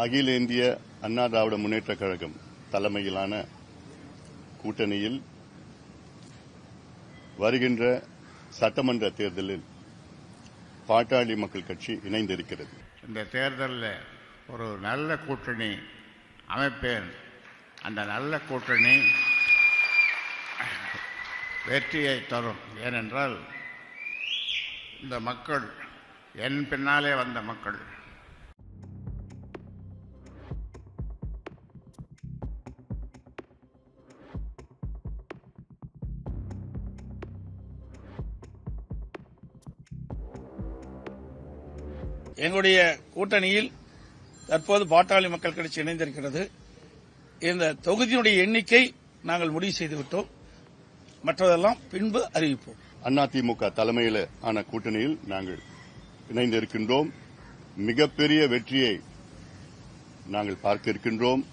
அகில இந்திய அண்ணா திராவிட முன்னேற்ற கழகம் தலைமையிலான கூட்டணியில் வருகின்ற சட்டமன்ற தேர்தலில் பாட்டாளி மக்கள் கட்சி இணைந்திருக்கிறது. இந்த தேர்தலில் ஒரு நல்ல கூட்டணி அமைப்பேன். அந்த நல்ல கூட்டணி வெற்றியை தரும். ஏனென்றால் இந்த மக்கள் என் பின்னாலே வந்த மக்கள் எங்களுடைய கூட்டணியில் தற்போது பாட்டாளி மக்கள் கட்சி இணைந்திருக்கிறது. இந்த தொகுதியினுடைய எண்ணிக்கை நாங்கள் முடிவு செய்துவிட்டோம். மற்றதெல்லாம் பின்பு அறிவிப்போம். அதிமுக தலைமையில் ஆன கூட்டணியில் நாங்கள் இணைந்திருக்கின்றோம். மிகப்பெரிய வெற்றியை நாங்கள் பார்க்க இருக்கின்றோம்.